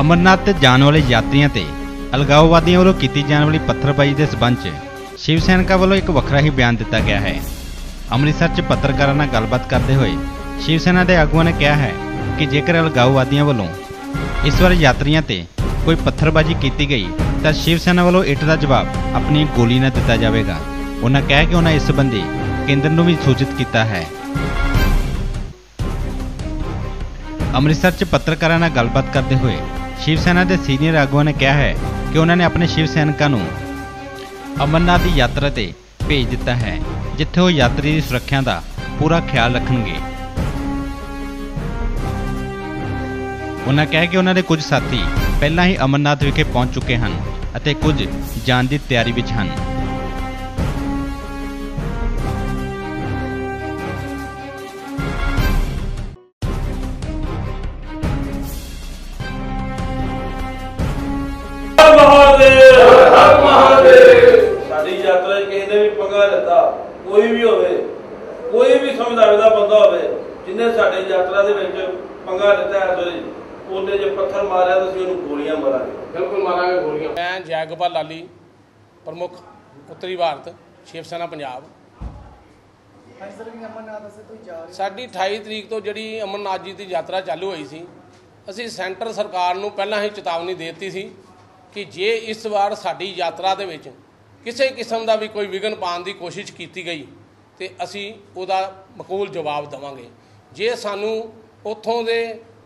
ਅਮਰਨਾਥ ਤੇ ਜਾਣ ਵਾਲੇ ਯਾਤਰੀਆਂ ਤੇ ਅਲਗਾਓਵਾਦੀਆਂ ਵੱਲੋਂ ਕੀਤੀ ਜਾਣ ਵਾਲੀ ਪੱਥਰਬਾਜ਼ੀ ਦੇ ਸਬੰਧ 'ਚ ਸ਼ਿਵ ਸੈਨਿਕਾਂ ਵੱਲੋਂ ਇੱਕ ਵੱਖਰਾ ਹੀ ਬਿਆਨ ਦਿੱਤਾ ਗਿਆ ਹੈ। ਅੰਮ੍ਰਿਤਸਰ 'ਚ ਪੱਤਰਕਾਰਾਂ ਨਾਲ ਗੱਲਬਾਤ ਕਰਦੇ ਹੋਏ ਸ਼ਿਵ ਸੈਨਾ ਦੇ ਆਗੂਆਂ ਨੇ ਕਿਹਾ ਹੈ ਕਿ ਜੇਕਰ ਅਲਗਾਓਵਾਦੀਆਂ ਵੱਲੋਂ ਇਸ ਵਾਰ ਯਾਤਰੀਆਂ ਤੇ ਕੋਈ ਪੱਥਰਬਾਜ਼ੀ ਕੀਤੀ ਗਈ, ਤਾਂ ਸ਼ਿਵ ਸੈਨਾ ਵੱਲੋਂ ਇੱਟ ਦਾ ਜਵਾਬ ਆਪਣੀ ਗੋਲੀ ਨਾਲ ਦਿੱਤਾ ਜਾਵੇਗਾ। ਉਹਨਾਂ ਕਿਹਾ ਕਿ ਉਹਨਾਂ ਇਸ ਸੰਬੰਧੀ ਕੇਂਦਰ ਨੂੰ ਵੀ ਸੂਚਿਤ ਕੀਤਾ ਹੈ। ਅੰਮ੍ਰਿਤਸਰ 'ਚ ਪੱਤਰਕਾਰਾਂ ਨਾਲ ਗੱਲਬਾਤ ਕਰਦੇ ਹੋਏ ਸ਼ਿਵ ਸੈਨਾ ਦੇ ਸੀਨੀਅਰ ਆਗੂਆਂ ਨੇ ਕਿਹਾ ਹੈ ਕਿ ਉਹਨਾਂ ਨੇ ਆਪਣੇ ਸ਼ਿਵ ਸੈਨਿਕਾਂ ਨੂੰ ਅਮਰਨਾਥ ਦੀ ਯਾਤਰਾ ਤੇ ਭੇਜ ਦਿੱਤਾ ਹੈ, ਜਿੱਥੇ ਉਹ ਯਾਤਰੀ ਦੀ ਸੁਰੱਖਿਆ ਦਾ ਪੂਰਾ ਖਿਆਲ ਰੱਖਣਗੇ। ਉਹਨਾਂ ਕਿਹਾ ਕਿ ਉਹਨਾਂ ਦੇ ਕੁਝ ਸਾਥੀ ਪਹਿਲਾਂ ਹੀ ਅਮਰਨਾਥ ਵਿਖੇ ਪਹੁੰਚ ਚੁੱਕੇ ਹਨ ਅਤੇ ਕੁਝ ਜਾਣ ਦੀ ਤਿਆਰੀ ਵਿੱਚ ਹਨ। ਹੋਵੇ ਕੋਈ ਵੀ ਸਮਝਦਾਰ ਦਾ ਬੰਦਾ ਹੋਵੇ ਜਿਨੇ ਸਾਡੀ ਯਾਤਰਾ ਦੇ ਵਿੱਚ ਪੰਗਾ ਲੱਤਾ ਹੈ ਵੇਲੇ ਉਹਨੇ ਜੇ ਪੱਥਰ ਮਾਰਿਆ ਤਾਂ ਅਸੀਂ ਉਹਨੂੰ ਗੋਲੀਆਂ ਮਾਰਾਂਗੇ। ਬਿਲਕੁਲ ਮਾਰਾਂਗੇ ਗੋਲੀਆਂ। ਮੈਂ ਜੈ ਗੋਪਾਲ ਲਾਲੀ ਪ੍ਰਮੁੱਖ ਉੱਤਰੀ ਭਾਰਤ ਸ਼ਿਵ ਸੈਨਾ ਪੰਜਾਬ। ਸਾਡੀ 28 ਤਰੀਕ ਤੋਂ ਜਿਹੜੀ ਅਮਰਨਾਥ ਜੀ ਦੀ ਯਾਤਰਾ ਚਾਲੂ ਹੋਈ ਸੀ ਅਸੀਂ ਸੈਂਟਰ ਸਰਕਾਰ ਨੂੰ ਪਹਿਲਾਂ ਹੀ ਚੇਤਾਵਨੀ ਦੇ ਦਿੱਤੀ ਸੀ ਕਿ ਜੇ ਇਸ ਵਾਰ ਸਾਡੀ ਯਾਤਰਾ ਦੇ ਵਿੱਚ ਕਿਸੇ ਕਿਸਮ ਦਾ ਵੀ ਕੋਈ ਵਿਘਨ ਪਾਉਣ ਦੀ ਕੋਸ਼ਿਸ਼ ਕੀਤੀ ਗਈ ਤੇ ਅਸੀਂ ਉਹਦਾ ਮਕੂਲ ਜਵਾਬ ਦੇਵਾਂਗੇ। ਜੇ ਸਾਨੂੰ ਉੱਥੋਂ ਦੇ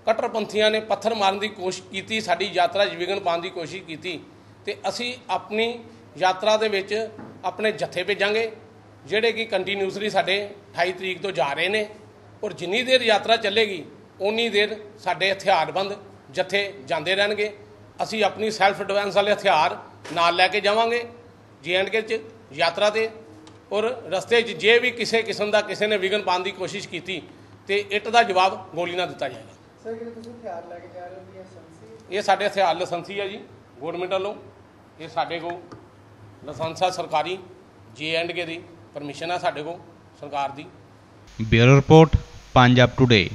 ਕੱਟੜਪੰਥੀਆਂ ਨੇ ਪੱਥਰ ਮਾਰਨ ਦੀ ਕੋਸ਼ਿਸ਼ ਕੀਤੀ, ਸਾਡੀ ਯਾਤਰਾ 'ਚ ਵਿਘਨ ਪਾਉਣ ਦੀ ਕੋਸ਼ਿਸ਼ ਕੀਤੀ, ਤੇ ਅਸੀਂ ਆਪਣੀ ਯਾਤਰਾ ਦੇ ਵਿੱਚ ਆਪਣੇ ਜੱਥੇ ਭੇਜਾਂਗੇ, ਜਿਹੜੇ ਕਿ ਕੰਟੀਨਿਊਸਲੀ ਸਾਡੇ 28 ਤਰੀਕ ਤੋਂ ਜਾ ਰਹੇ ਨੇ ਔਰ ਜਿੰਨੀ ਦੇਰ ਯਾਤਰਾ ਚੱਲੇਗੀ ਉਨੀ ਦੇਰ ਸਾਡੇ ਹਥਿਆਰਬੰਦ ਜੱਥੇ ਜਾਂਦੇ ਰਹਿਣਗੇ। ਅਸੀਂ ਆਪਣੀ ਸੈਲਫ ਡਿਫੈਂਸ ਵਾਲੇ ਹਥਿਆਰ ਨਾਲ ਲੈ ਕੇ ਜਾਵਾਂਗੇ, ਜੀਐਂਡਕੇ 'ਚ ਯਾਤਰਾ ਤੇ ਔਰ ਰਸਤੇ 'ਚ ਜੇ ਵੀ ਕਿਸੇ ਕਿਸਮ ਦਾ ਕਿਸੇ ਨੇ ਵਿਘਨ ਪਾਉਣ ਦੀ ਕੋਸ਼ਿਸ਼ ਕੀਤੀ ਤੇ ਇੱਟ ਦਾ ਜਵਾਬ ਗੋਲੀ ਨਾਲ ਦਿੱਤਾ ਜਾਏਗਾ। ਸਰ ਜਿਹੜੇ ਤੁਸੀਂ ਹਥਿਆਰ ਲੈ ਕੇ ਜਾ ਰਹੇ ਹੋ ਵੀ ਇਹ ਸੰਸੀ ਇਹ ਸਾਡੇ ਹਥਿਆਰ ਲਾਇਸੈਂਸੀ ਹੈ ਜੀ ਗਵਰਨਮੈਂਟ ਵੱਲੋਂ। ਇਹ ਸਾਡੇ ਕੋਲ ਲਾਇਸੈਂਸ ਆ ਸਰਕਾਰੀ ਜੇ ਐਂਡ ਕੇ ਦੀ ਪਰਮਿਸ਼ਨ ਆ ਸਾਡੇ ਕੋਲ ਸਰਕਾਰ ਦੀ। Bureau report Punjab today